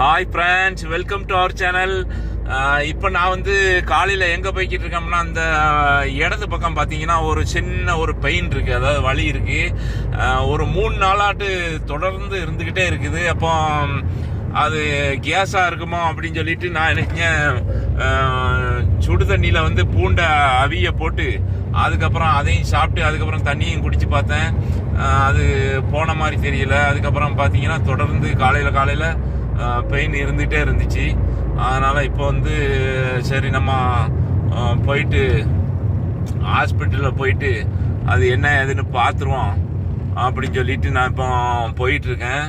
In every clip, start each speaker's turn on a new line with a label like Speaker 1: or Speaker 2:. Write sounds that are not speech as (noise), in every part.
Speaker 1: Hi friends welcome to our channel இப்போ நான் வந்து காலையில் எங்கே போய்கிட்டு இருக்கோம்னா அந்த இடது பக்கம் பார்த்தீங்கன்னா ஒரு சின்ன ஒரு பெயின் இருக்குது அதாவது வலி இருக்குது ஒரு மூணு நாளாட்டு தொடர்ந்து இருந்துக்கிட்டே இருக்குது. அப்போ அது கேஸாக இருக்குமோ அப்படின்னு சொல்லிட்டு நான் நினைச்சேன் சுடு தண்ணியில் வந்து பூண்டை அவிய போட்டு அதுக்கப்புறம் அதையும் சாப்பிட்டு அதுக்கப்புறம் தண்ணியும் குடித்து பார்த்தேன். அது போன மாதிரி தெரியல. அதுக்கப்புறம் பார்த்தீங்கன்னா தொடர்ந்து காலையில் காலையில் பெயின் இருந்துகிட்டே இருந்துச்சு. அதனால் இப்போ வந்து சரி நம்ம போயிட்டு ஹாஸ்பிட்டலில் போயிட்டு அது என்ன ஏதுன்னு பார்த்துருவோம் அப்படின்னு சொல்லிட்டு நான் இப்போ போயிட்டுருக்கேன்.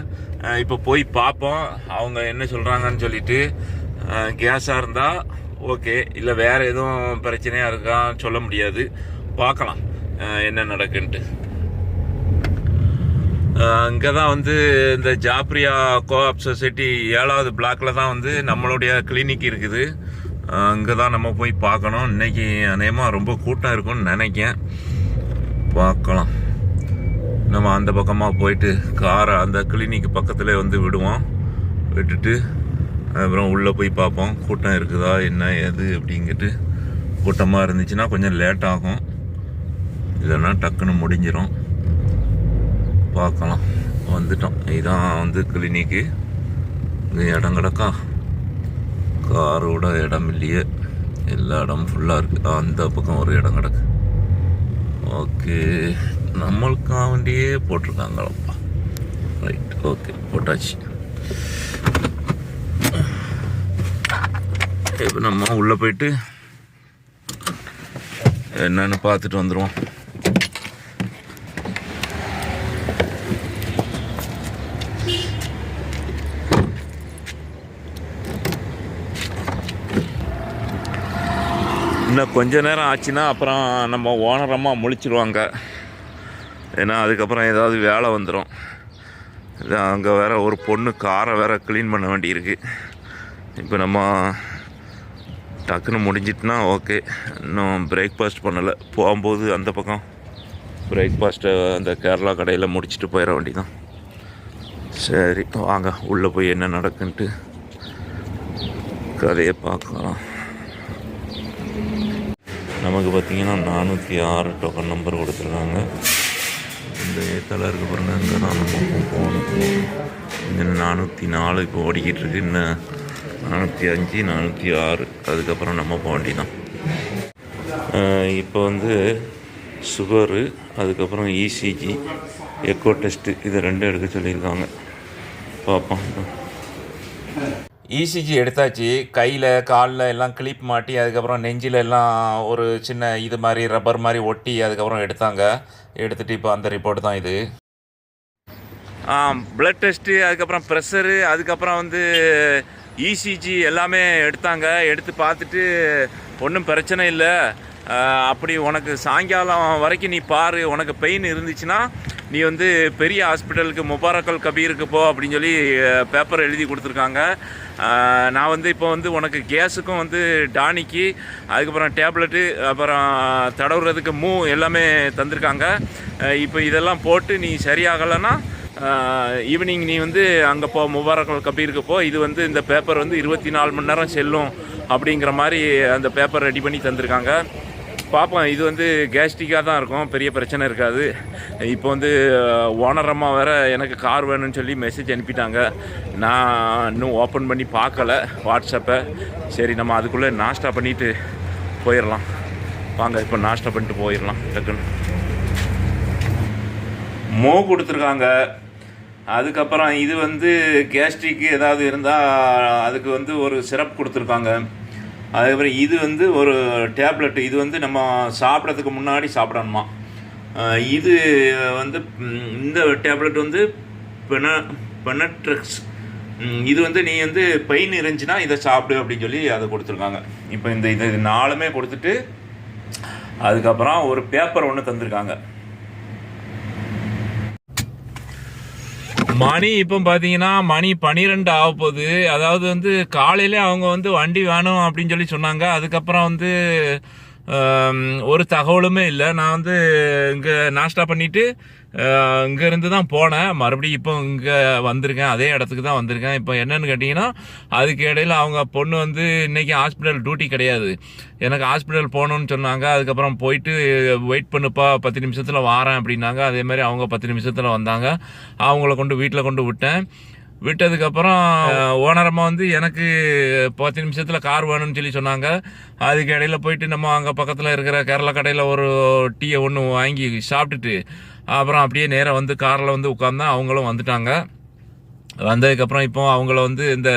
Speaker 1: இப்போ போய் பார்ப்போம். அவங்க என்ன சொல்கிறாங்கன்னு சொல்லிட்டு கேஸாக இருந்தால் ஓகே இல்லை வேறு எதுவும் பிரச்சனையாக இருக்கான்னு சொல்ல முடியாது. பார்க்கலாம். என்ன நடக்குன்ட்டு. அங்கே தான் வந்து இந்த ஜாப்ரியா கோஆப் சொசைட்டி ஏழாவது பிளாக்கில் தான் வந்து நம்மளுடைய கிளினிக் இருக்குது. அங்கே தான் நம்ம போய் பார்க்கணும். இன்னைக்கு அநேகமாக ரொம்ப கூட்டம் இருக்கும்னு நினைக்கேன். பார்க்கலாம். நம்ம அந்த பக்கமாக போயிட்டு காரை அந்த கிளினிக் பக்கத்தில் வந்து விடுவோம். விட்டுட்டு அப்புறம் உள்ளே போய் பார்ப்போம். கூட்டம் இருக்குதா என்ன எது அப்படிங்கிட்டு. கூட்டமாக இருந்துச்சுன்னா கொஞ்சம் லேட் ஆகும். இல்லைன்னா டக்குன்னு முடிஞ்சிடும் பார்க்கலாம். வந்துட்டோம். இதான் வந்து கிளினிக்கு இங்கே இடம் கிடக்கா? காரோட இடம் இல்லையே. எல்லா இடமும் ஃபுல்லாக இருக்குது அந்த பக்கம் ஒரு இடம் கிடக்கு. ஓகே. நம்மளுக்காக வேண்டியே போட்டிருக்காங்களப்பா. ரைட் ஓகே போட்டாச்சு. இப்போ நம்ம உள்ளே போயிட்டு என்னன்னு பார்த்துட்டு வந்துடுவோம் இன்னும் கொஞ்ச நேரம் ஆச்சுன்னா அப்புறம் நம்ம ஓனரமாக முழிச்சிருவாங்க. ஏன்னா அதுக்கப்புறம் ஏதாவது வேலை வந்துடும் அங்கே வேற ஒரு பொண்ணு காரை வேற க்ளீன் பண்ண வேண்டியிருக்கு. இப்போ நம்ம டக்குன்னு முடிஞ்சிட்டுனா ஓகே. இன்னும் பிரேக்ஃபாஸ்ட் பண்ணலை. போகும்போது அந்த பக்கம் பிரேக்ஃபாஸ்ட்டை அந்த கேரளா கடையில் முடிச்சுட்டு போயிட வேண்டிதான். சரி வாங்க. உள்ளே போய் என்ன நடக்குன்ட்டு கதையை பார்க்கலாம். நமக்கு பார்த்திங்கன்னா நானூற்றி ஆறு டோக்கன் நம்பர் கொடுத்துருக்காங்க. இந்த ஏத்தல இருக்க பாருங்க அங்கே தான் நம்ம போகணும். இங்கே நானூற்றி நாலு இப்போ ஓடிக்கிட்டு இருக்கு. இன்னும் நானூற்றி அஞ்சு நானூற்றி ஆறு. அதுக்கப்புறம் நம்ம போக வேண்டியதான் இப்போ வந்து சுகரு அதுக்கப்புறம் இசிஜி எக்கோ டெஸ்ட்டு இது ரெண்டும் எடுக்க சொல்லியிருக்காங்க. பார்ப்போம். இசிஜி எடுத்தாச்சு. கையில் காலில் எல்லாம் கிளிப் மாட்டி அதுக்கப்புறம் நெஞ்சில் எல்லாம் ஒரு சின்ன இது மாதிரி ரப்பர் மாதிரி ஒட்டி அதுக்கப்புறம் எடுத்தாங்க. எடுத்துகிட்டு இப்போ அந்த ரிப்போர்ட் தான் இது. பிளட் டெஸ்ட்டு அதுக்கப்புறம் ப்ரெஷரு அதுக்கப்புறம் வந்து இசிஜி எல்லாமே எடுத்தாங்க. எடுத்து பார்த்துட்டு ஒன்றும் பிரச்சனை இல்லை. அப்படி உனக்கு சாயங்காலம் வரைக்கும் நீ பாரு உனக்கு பெயின் இருந்துச்சுன்னா நீ வந்து பெரிய ஹாஸ்பிட்டலுக்கு முபாரக்கல் கபீருக்கு போ அப்படின்னு சொல்லி பேப்பர் எழுதி கொடுத்துருக்காங்க. நான் வந்து இப்போ வந்து உனக்கு கேஸுக்கும் வந்து டானிக்கு அதுக்கப்புறம் டேப்லெட்டு அப்புறம் தடவுறதுக்கு மூ எல்லாமே தந்திருக்காங்க. இப்போ இதெல்லாம் போட்டு நீ சரியாகலைன்னா ஈவினிங் நீ வந்து அங்கே போ முபாரக்கல் கபீருக்கு போ. இது வந்து இந்த பேப்பர் வந்து இருபத்தி நாலு மணி நேரம் செல்லும் அப்படிங்கிற மாதிரி அந்த பேப்பர் ரெடி பண்ணி தந்திருக்காங்க. பார்ப்போம். இது வந்து கேஸ்ட்ரிக்காக தான் இருக்கும். பெரிய பிரச்சனை இருக்காது. இப்போ வந்து ஓனர் அம்மா வேறு எனக்கு கார் வேணும்னு சொல்லி மெசேஜ் அனுப்பிட்டாங்க. நான் இன்னும் ஓப்பன் பண்ணி பார்க்கல. வாட்ஸ்அப்பை சரி நம்ம அதுக்குள்ளே நாஷ்டா பண்ணிட்டு போயிடலாம். வாங்க இப்போ நாஷ்டா பண்ணிட்டு போயிடலாம். டக்குன்னு. மோ கொடுத்துருக்காங்க. அதுக்கப்புறம் இது வந்து கேஸ்ட்ரிக்கு ஏதாவது இருந்தால் அதுக்கு வந்து ஒரு சிரப் கொடுத்துருக்காங்க. அதுக்கப்புறம் இது வந்து ஒரு டேப்லெட் இது வந்து நம்ம சாப்பிட்றதுக்கு முன்னாடி சாப்பிடணுமா? இது வந்து இந்த டேப்லெட் வந்து பென பெனட்ரக்ஸ் இது வந்து நீ வந்து பெயின் இருந்துச்சுன்னா இதை சாப்பிடு அப்படின்னு சொல்லி அதை கொடுத்துருக்காங்க. இப்போ இந்த இது நாலுமே கொடுத்துட்டு அதுக்கப்புறம் ஒரு பேப்பர் ஒன்று தந்திருக்காங்க. மணி இப்போ பார்த்தீங்கன்னா மணி பன்னிரெண்டு ஆக போகுது. அதாவது வந்து காலையிலே அவங்க வந்து வண்டி வேணும் அப்படின்னு சொல்லி சொன்னாங்க. அதுக்கப்புறம் வந்து ஒரு தகவலுமே இல்லை. நான் வந்து இங்கே நாஷ்டா பண்ணிவிட்டு இங்கேருந்து தான் போனேன். மறுபடியும் இப்போ இங்கே வந்திருக்கேன். அதே இடத்துக்கு தான் வந்திருக்கேன். இப்போ என்னன்னு கேட்டிங்கன்னா அதுக்கு இடையில அவங்க பொண்ணு வந்து இன்றைக்கி ஹாஸ்பிட்டல் டியூட்டி கிடையாது. எனக்கு ஹாஸ்பிட்டல் போகணுன்னு சொன்னாங்க. அதுக்கப்புறம் போயிட்டு வெயிட் பண்ணுப்பா பத்து நிமிஷத்தில் வாரேன் அப்படின்னாங்க. அதே மாதிரி அவங்க பத்து நிமிஷத்தில் வந்தாங்க. அவங்கள கொண்டு வீட்டில் கொண்டு விட்டேன். விட்டதுக்கப்புறம் ஓனரம்மா வந்து எனக்கு பத்து நிமிஷத்தில் கார் வேணும்னு சொல்லி சொன்னாங்க. அதுக்கு இடையில போயிட்டு நம்ம அங்கே பக்கத்தில் இருக்கிற கேரளா கடையில் ஒரு டீயை ஒன்று வாங்கி சாப்பிட்டுட்டு அப்புறம் அப்படியே நேராக வந்து காரில் வந்து உட்காந்தா அவங்களும் வந்துட்டாங்க. வந்ததுக்கப்புறம் இப்போ அவங்கள வந்து இந்த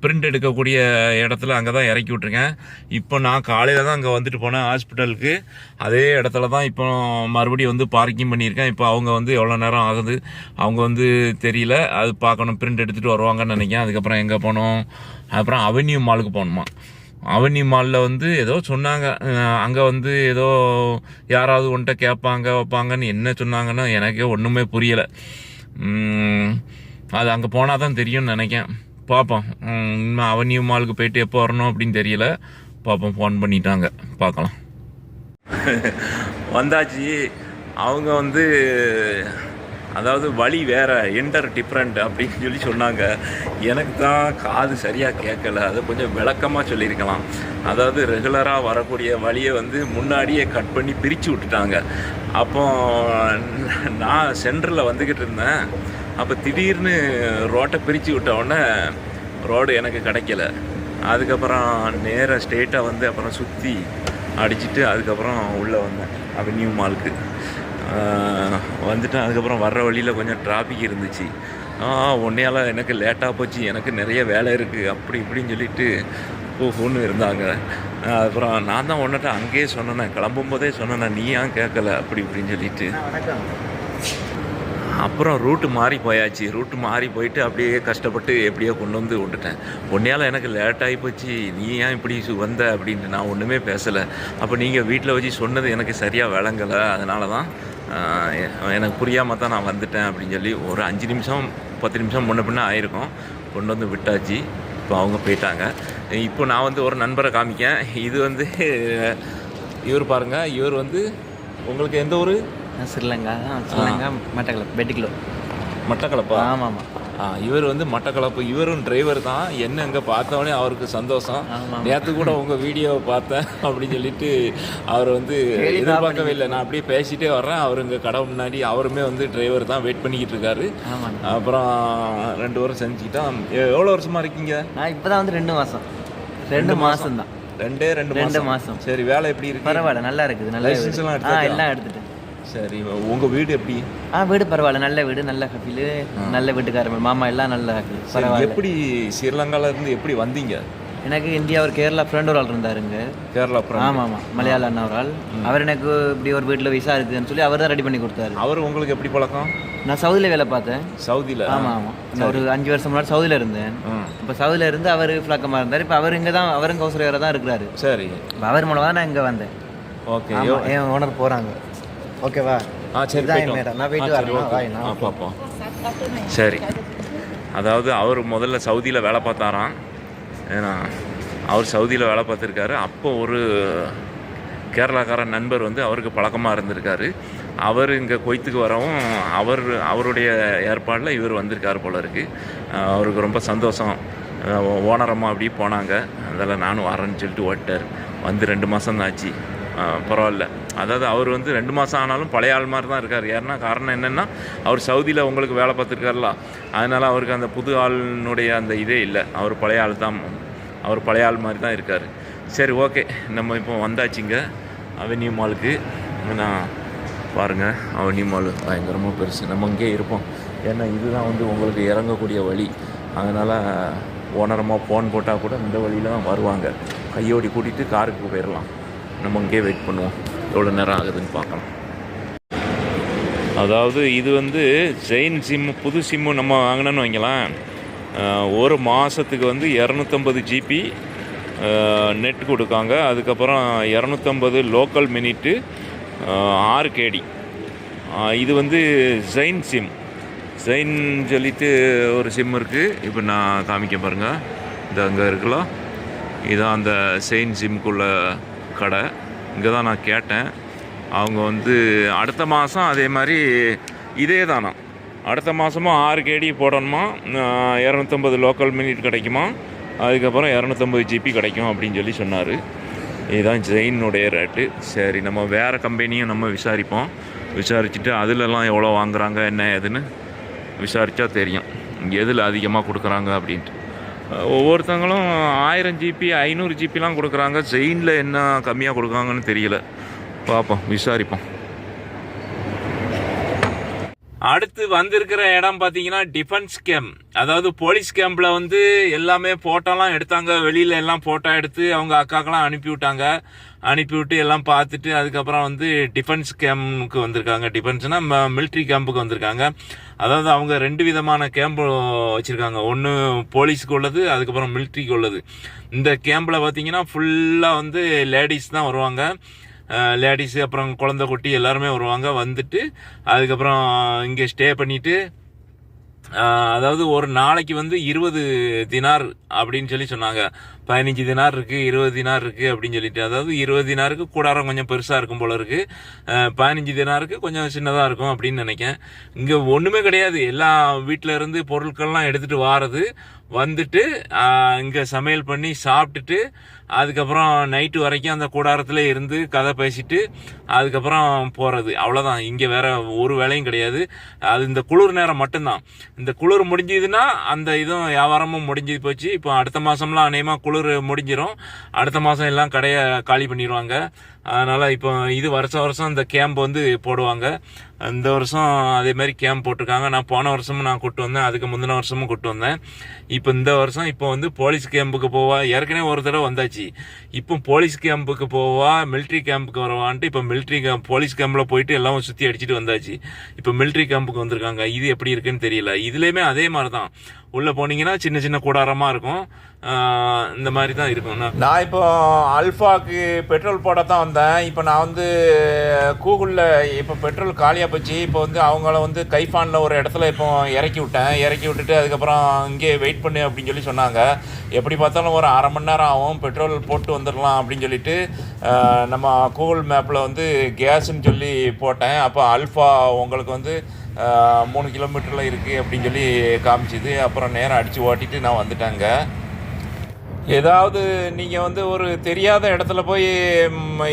Speaker 1: பிரிண்ட் எடுக்கக்கூடிய இடத்துல அங்கே தான் இறக்கி விட்ருக்கேன் இப்போ நான் காலையில் தான் அங்கே வந்துட்டு போனேன் ஹாஸ்பிட்டலுக்கு. அதே இடத்துல தான் இப்போ மறுபடியும் வந்து பார்க்கிங் பண்ணியிருக்கேன். இப்போ அவங்க வந்து எவ்வளோ நேரம் ஆகுது அவங்க வந்து தெரியல. அது பார்க்கணும் பிரிண்ட் எடுத்துகிட்டு வருவாங்கன்னு நினைக்கிறேன். அதுக்கப்புறம் எங்கே போனோம்? அப்புறம் அவென்யூ மாலுக்கு போகணுமா அவனி மாலில் வந்து ஏதோ சொன்னாங்க. அங்கே வந்து ஏதோ யாராவது ஒன்ட்ட கேட்பாங்க வைப்பாங்கன்னு என்ன சொன்னாங்கன்னா எனக்கே ஒன்றுமே புரியலை. அது அங்கே போனால் தான் தெரியும்னு நினைக்கேன். பார்ப்போம் இன்னும் அவனியூ மாலுக்கு போயிட்டு எப்போ வரணும் அப்படின்னு தெரியல. பார்ப்போம் ஃபோன் பண்ணிட்டாங்க. பார்க்கலாம். (laughs) வந்தாச்சு. அவங்க வந்து அதாவது வழி வேறு என்டர் டிஃப்ரெண்ட் அப்படின்னு சொல்லி சொன்னாங்க. எனக்கு தான் காது சரியாக கேட்கல. அதை கொஞ்சம் விளக்கமாக சொல்லியிருக்கலாம். அதாவது ரெகுலராக வரக்கூடிய வழியை வந்து முன்னாடியே கட் பண்ணி பிரித்து விட்டுட்டாங்க. அப்போ நான் சென்டரில் வந்துக்கிட்டு இருந்தேன். அப்போ திடீர்னு ரோட்டை பிரித்து விட்ட உடனே ரோடு எனக்கு கிடைக்கல. அதுக்கப்புறம் நேராக ஸ்ட்ரெயிட்டாக வந்து அப்புறம் சுற்றி அடிச்சிட்டு அதுக்கப்புறம் உள்ளே வந்தேன். அவென்யூ மாலுக்கு வந்துட்டேன். அதுக்கப்புறம் வர்ற வழியில் கொஞ்சம் டிராஃபிக் இருந்துச்சு. ஆ உன்னையால் எனக்கு லேட்டாக போச்சு. எனக்கு நிறைய வேலை இருக்குது அப்படி இப்படின்னு சொல்லிட்டு பூன்னு இருந்தாங்க. அப்புறம் நான் தான் ஒன்றுட்ட அங்கேயே சொன்னேன். கிளம்பும் போதே சொன்னேன் நீ ஏன் கேட்கல? அப்படி இப்படின்னு சொல்லிட்டு. அப்புறம் ரூட்டு மாறி போயாச்சு. ரூட்டு மாறி போயிட்டு அப்படியே கஷ்டப்பட்டு எப்படியோ கொண்டு வந்து விட்டுட்டேன். உன்னையால் எனக்கு லேட் ஆகி போச்சு. நீ ஏன் இப்படி சு- வந்த அப்படின்ட்டு நான் ஒன்றுமே பேசலை. அப்போ நீங்கள் வீட்டில் வச்சு சொன்னது எனக்கு சரியாக விளங்கலை. அதனால தான் எனக்கு புரியாமல் தான் நான் வந்துட்டேன் அப்படின்னு சொல்லி ஒரு அஞ்சு நிமிஷம் பத்து நிமிஷம் முன்ன பின்ன ஆயிருக்கும். கொண்டு வந்து விட்டாச்சு. இப்போ அவங்க போயிட்டாங்க. இப்போ நான் வந்து ஒரு நண்பரை காமிக்கேன். இது வந்து இவர் பாருங்க. இவர் வந்து உங்களுக்கு எந்த ஊர்?
Speaker 2: ஸ்ரீலங்கா. ஸ்ரீலங்கா மட்டக்களப்பு பெட்டிக்கிலோ
Speaker 1: மட்டக்களப்பா?
Speaker 2: ஆமாம் ஆமாம்.
Speaker 1: இவர் வந்து மட்டக்களப்பு இவரும் டிரைவர் தான். என்ன இங்கே பார்த்தவொடனே அவருக்கு சந்தோஷம். நேற்று கூட உங்கள் வீடியோவை பார்த்தேன் (laughs) அப்படின்னு சொல்லிட்டு அவர் வந்து எதிர்பார்க்கவே இல்லை. நான் அப்படியே பேசிட்டே வர்றேன். அவர் இங்கே கடை முன்னாடி அவருமே வந்து டிரைவர் தான் வெயிட் பண்ணிக்கிட்டு இருக்காரு. அப்புறம் ரெண்டு வாரம் செஞ்சுக்கிட்டான். எவ்வளோ வருஷமா இருக்கீங்க?
Speaker 2: நான் இப்போ தான் வந்து ரெண்டு மாதம் ரெண்டு மாதம் தான்
Speaker 1: ரெண்டே ரெண்டு
Speaker 2: ரெண்டு
Speaker 1: மாசம்.
Speaker 2: மாதம்
Speaker 1: சரி வேலை எப்படி இருக்கு?
Speaker 2: பரவாயில்ல நல்லா இருக்குது. நல்ல வீடு.
Speaker 1: எல்லாம்
Speaker 2: எடுத்துட்டேன்
Speaker 1: சரி உங்கள் வீடு எப்படி?
Speaker 2: ஆ வீடு பரவாயில்ல. நல்ல வீடு நல்ல கபிலு நல்ல வீட்டுக்காரர் மாமா எல்லாம் நல்ல கபில் பரவாயில்ல.
Speaker 1: எப்படி ஸ்ரீலங்கால இருந்து எப்படி வந்தீங்க?
Speaker 2: எனக்கு இந்தியா ஒரு கேரளா ஃப்ரெண்ட் ஒரு ஆள் இருந்தாருங்க
Speaker 1: கேரளா அப்புறம்
Speaker 2: ஆமாம் ஆமாம் மலையாள அண்ணா ஒரு ஆள். அவர் எனக்கு இப்படி ஒரு வீட்டில் விசா இருக்குதுன்னு சொல்லி அவர் தான் ரெடி பண்ணி கொடுத்தாரு.
Speaker 1: அவர் உங்களுக்கு எப்படி பழக்கம்?
Speaker 2: நான் சவுதியில் வேலை பார்த்தேன்.
Speaker 1: சவுதியில்.
Speaker 2: ஆமாம் ஆமாம் நான் ஒரு அஞ்சு வருஷம் முன்னாடி சவுதியில் இருந்தேன். இப்போ சவுதியில் இருந்து அவர் ஃப்ளக்கமாக இருந்தார் இப்போ அவர் இங்கே தான் அவர் இங்கே ஹவுஸ் தான் இருக்கிறாரு.
Speaker 1: சரி.
Speaker 2: அவர் மூலமாக நான் இங்கே வந்தேன்.
Speaker 1: ஓகே.
Speaker 2: என் ஓனர் போகிறாங்க ஓகேவா
Speaker 1: ஆ சரி போயிட்டு.
Speaker 2: நான். போயிட்டு வரேன்.
Speaker 1: ஆ பார்ப்போம் சரி. அதாவது அவர் முதல்ல சவுதியில் வேலை பார்த்தாராம். ஏன்னா அவர் சவுதியில் வேலை பார்த்துருக்காரு. அப்போ ஒரு கேரளாக்கார நண்பர் வந்து அவருக்கு பழக்கமாக இருந்திருக்காரு. அவர் இங்கே கொய்த்துக்கு வரவும் அவர் அவருடைய ஏற்பாடில் இவர் வந்திருக்காரு போல இருக்கு. அஹ் அவருக்கு ரொம்ப சந்தோஷம். ஓனரம்மா அப்படி போனாங்க. அதெல்லாம் நானும் வரேன்னு சொல்லிட்டு ஓட்டார் வந்து ரெண்டு மாதம் தான் ஆச்சு பரவாயில்ல. அதாவது அவர் வந்து ரெண்டு மாதம் ஆனாலும் பழைய ஆள் மாதிரி தான் இருக்கார். ஏன்னா காரணம் என்னென்னா அவர் சவுதியில் உங்களுக்கு வேலை பார்த்துருக்காருல. அதனால் அவருக்கு அந்த புது ஆளுனுடைய அந்த இதே இல்லை. அவர் பழைய ஆள் தான். அவர் பழைய ஆள் மாதிரி தான் இருக்கார். சரி ஓகே. நம்ம இப்போ வந்தாச்சுங்க. அவென்யூ மாலுக்கு நான் பாருங்கள் அவென்யூ மால் பயங்கரமாக பெருசு. நம்ம இங்கே இருப்போம். ஏன்னா இதுதான் வந்து உங்களுக்கு இறங்கக்கூடிய வழி. அதனால் ஓனரமாக ஃபோன் போட்டால் கூட இந்த வழியில் தான் வருவாங்க. கையோடி கூட்டிகிட்டு காருக்கு போயிடலாம் நம்ம இங்கேயே வெயிட் பண்ணுவோம். எவ்வளோ நேரம் ஆகுதுன்னு பார்க்கலாம். அதாவது இது வந்து செயின் சிம்மு புது சிம்மு நம்ம வாங்கினோன்னு வைங்களேன். ஒரு மாதத்துக்கு வந்து இரநூத்தம்பது ஜிபி நெட் கொடுக்காங்க. அதுக்கப்புறம் இரநூத்தம்பது லோக்கல் மினிட்டு ஆறு கேடி இது வந்து ஜெயின் சிம். ஜெயின் சொல்லிட்டு ஒரு சிம் இருக்குது இப்போ நான் காமிக்க பாருங்கள் இது அங்கே இருக்கலாம். இதான் அந்த செயின் சிம்குள்ள கடை. இங்கே தான் நான் கேட்டேன். அவங்க வந்து அடுத்த மாதம் அதே மாதிரி இதே தானா? அடுத்த மாதமும் ஆறு கேடி போடணுமா? இரநூத்தம்பது லோக்கல் மினிட் கிடைக்குமா? அதுக்கப்புறம் இரநூத்தம்பது ஜிபி கிடைக்கும் அப்படின்னு சொல்லி சொன்னார். இதுதான் ஜெயினுடைய ரேட்டு சரி நம்ம வேறு கம்பெனியும் நம்ம விசாரிப்போம். விசாரிச்சுட்டு அதிலலாம் எவ்வளோ வாங்குகிறாங்க என்ன ஏதுன்னு விசாரித்தா தெரியும். எதில் அதிகமாக கொடுக்குறாங்க அப்படின்ட்டு. ஒவ்வொருத்தங்களும் ஆயிரம் ஜிபி ஐநூறு ஜிபிலாம் கொடுக்குறாங்க. செயினில் என்ன கம்மியாக கொடுக்குறாங்கன்னு தெரியல. பார்ப்போம் விசாரிப்போம். அடுத்து வந்திருக்கிற இடம் பார்த்தீங்கன்னா டிஃபென்ஸ் கேம்ப் அதாவது போலீஸ் கேம்பில் வந்து எல்லாமே ஃபோட்டோலாம் எடுத்தாங்க. வெளியில் எல்லாம் ஃபோட்டோ எடுத்து அவங்க அக்காக்கெல்லாம் அனுப்பி விட்டாங்க அனுப்பி விட்டு எல்லாம் பார்த்துட்டு அதுக்கப்புறம் வந்து டிஃபென்ஸ் கேம்புக்கு வந்திருக்காங்க. டிஃபென்ஸ்னா மிலிட்ரி கேம்புக்கு வந்திருக்காங்க. அதாவது அவங்க ரெண்டு விதமான கேம்ப் வச்சுருக்காங்க. ஒன்று போலீஸுக்கு உள்ளது அதுக்கப்புறம் மிலிட்ரிக்கு உள்ளது. இந்த கேம்பில் பார்த்தீங்கன்னா ஃபுல்லாக வந்து லேடிஸ் தான் வருவாங்க. லேடிஸு அப்புறம் குழந்தை குட்டி எல்லாருமே வருவாங்க. வந்துட்டு அதுக்கப்புறம் இங்கே ஸ்டே பண்ணிவிட்டு அதாவது ஒரு நாளைக்கு வந்து இருபது தினார் அப்படின்னு சொல்லி சொன்னாங்க. பதினஞ்சு தினார் இருக்கு இருபது தினார் இருக்கு அப்படின்னு சொல்லிட்டு. அதாவது இருபது தினாருக்கு கூடாரம் கொஞ்சம் பெருசா இருக்கும் போல இருக்கு. பதினஞ்சு தினாருக்கு கொஞ்சம் சின்னதா இருக்கும் அப்படின்னு நினைக்கேன் இங்க ஒண்ணுமே கிடையாது. எல்லா வீட்ல இருந்து பொருட்கள்லாம் எடுத்துட்டு வாரது வந்துட்டு இங்கே சமையல் பண்ணி சாப்பிட்டுட்டு அதுக்கப்புறம் நைட்டு வரைக்கும் அந்த கூடாரத்தில் இருந்து கதை பேசிட்டு அதுக்கப்புறம் போகிறது அவ்வளோதான் இங்கே வேற ஒரு வேலையும் கிடையாது. அது இந்த குளிர் நேரம் மட்டும்தான். இந்த குளிர் முடிஞ்சதுன்னா அந்த இதுவும் வியாபாரமும் முடிஞ்சு போச்சு. இப்போ அடுத்த மாதம்லாம் அநேகமாக குளிர் முடிஞ்சிரும். அடுத்த மாதம் எல்லாம் கடையை காலி பண்ணிடுவாங்க. அதனால் இப்போ இது வருஷம் வருஷம் இந்த கேம்ப் வந்து போடுவாங்க. இந்த வருஷம் அதே மாதிரி கேம்ப் போட்டிருக்காங்க. நான் போன வருஷமும் நான் கூப்பிட்டு வந்தேன். அதுக்கு முந்தின வருஷமும் கூப்பிட்டு வந்தேன். இப்போ இந்த வருஷம் இப்போ வந்து போலீஸ் கேம்புக்கு போவா. ஏற்கனவே ஒரு தடவை வந்தாச்சு. இப்போ போலீஸ் கேம்புக்கு போவா மிலிட்ரி கேம்புக்கு வரவான்ட்டு இப்போ மிலிட்ரி கேம்ப் போலீஸ் கேம்பில் போயிட்டு எல்லாம் சுற்றி அடிச்சுட்டு வந்தாச்சு. இப்போ மிலிட்ரி கேம்புக்கு வந்திருக்காங்க. இது எப்படி இருக்குன்னு தெரியல. இதுலேயுமே அதே மாதிரி தான் உள்ளே போனீங்கன்னா சின்ன சின்ன கூடாரமாக இருக்கும். இந்த மாதிரி தான் இருக்கும். நான் இப்போ அல்ஃபாக்கு பெட்ரோல் போட தான் வந்தேன். இப்போ நான் வந்து கூகுளில் இப்போ பெட்ரோல் காலியாக போச்சு. இப்போ வந்து அவங்கள வந்து கைஃபானில் ஒரு இடத்துல இப்போ இறக்கி விட்டேன். இறக்கி விட்டுட்டு அதுக்கப்புறம் இங்கே வெயிட் பண்ணு அப்படின்னு சொல்லி சொன்னாங்க. எப்படி பார்த்தாலும் ஒரு அரை மணி நேரம் ஆகும். பெட்ரோல் போட்டு வந்துடலாம் அப்படின்னு சொல்லிட்டு நம்ம கூகுள் மேப்பில் வந்து கேஸ்ன்னு சொல்லி போட்டேன். அப்போ அல்ஃபா உங்களுக்கு வந்து மூணு கிலோமீட்டரில் இருக்குது அப்படின்னு சொல்லி காமிச்சிது. அப்புறம் நேரம் அடித்து ஓட்டிட்டு நான் வந்துட்டேங்க. ஏதாவது நீங்கள் வந்து ஒரு தெரியாத இடத்துல போய்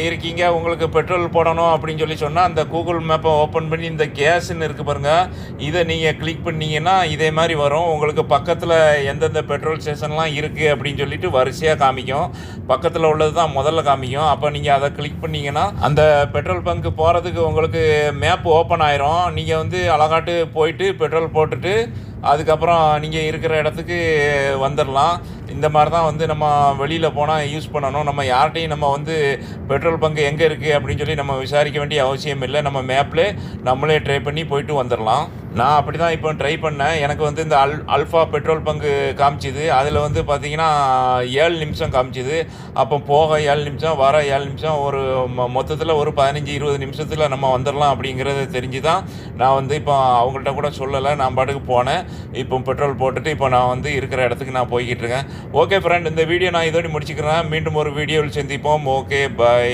Speaker 1: இருக்கீங்க உங்களுக்கு பெட்ரோல் போடணும் அப்படின்னு சொல்லி சொன்னால் அந்த கூகுள் மேப்பை ஓப்பன் பண்ணி இந்த கேஸ்ன்னு இருக்குது பாருங்கள் இதை நீங்கள் கிளிக் பண்ணிங்கன்னா இதே மாதிரி வரும். உங்களுக்கு பக்கத்தில் எந்தெந்த பெட்ரோல் ஸ்டேஷன்லாம் இருக்குது அப்படின்னு சொல்லிட்டு வரிசையாக காமிக்கும். பக்கத்தில் உள்ளது தான் முதல்ல காமிக்கும். அப்போ நீங்கள் அதை கிளிக் பண்ணிங்கன்னா அந்த பெட்ரோல் பங்க் போகிறதுக்கு உங்களுக்கு மேப் ஓப்பன் ஆயிரும். நீங்கள் வந்து அழகாட்டு போயிட்டு பெட்ரோல் போட்டுட்டு அதுக்கப்புறம் நீங்கள் இருக்கிற இடத்துக்கு வந்துடலாம் இந்த மாதிரி தான் வந்து நம்ம வெளியில் போனால் யூஸ் பண்ணணும். நம்ம யார்கிட்டையும் நம்ம வந்து பெட்ரோல் பங்கு எங்கே இருக்குது அப்படின்னு சொல்லி நம்ம விசாரிக்க வேண்டிய அவசியம் இல்லை. நம்ம மேப்பில் நம்மளே ட்ரை பண்ணி போயிட்டு வந்துடலாம் நான் அப்படி தான் இப்போ ட்ரை பண்ணேன். எனக்கு வந்து இந்த அல் அல்ஃபா பெட்ரோல் பங்கு காமிச்சிது. அதில் வந்து பார்த்தீங்கன்னா ஏழு நிமிஷம் காமிச்சிது. அப்போ போக ஏழு நிமிஷம் வர ஏழு நிமிஷம் ஒரு மொத்தத்தில் ஒரு பதினஞ்சு இருபது நிமிஷத்தில் நம்ம வந்துடலாம் அப்படிங்கிறது தெரிஞ்சு தான் நான் வந்து இப்போ அவங்கள்ட்ட கூட சொல்லலை. நான் பாட்டுக்கு போனேன். இப்போ பெட்ரோல் போட்டுட்டு இப்போ நான் வந்து இருக்கிற இடத்துக்கு நான் போய்கிட்டு இருக்கேன். ஓகே ஃப்ரெண்ட் இந்த வீடியோ நான் இதோடு முடிச்சுக்கிறேன். மீண்டும் ஒரு வீடியோவில் சந்திப்போம். Okay bye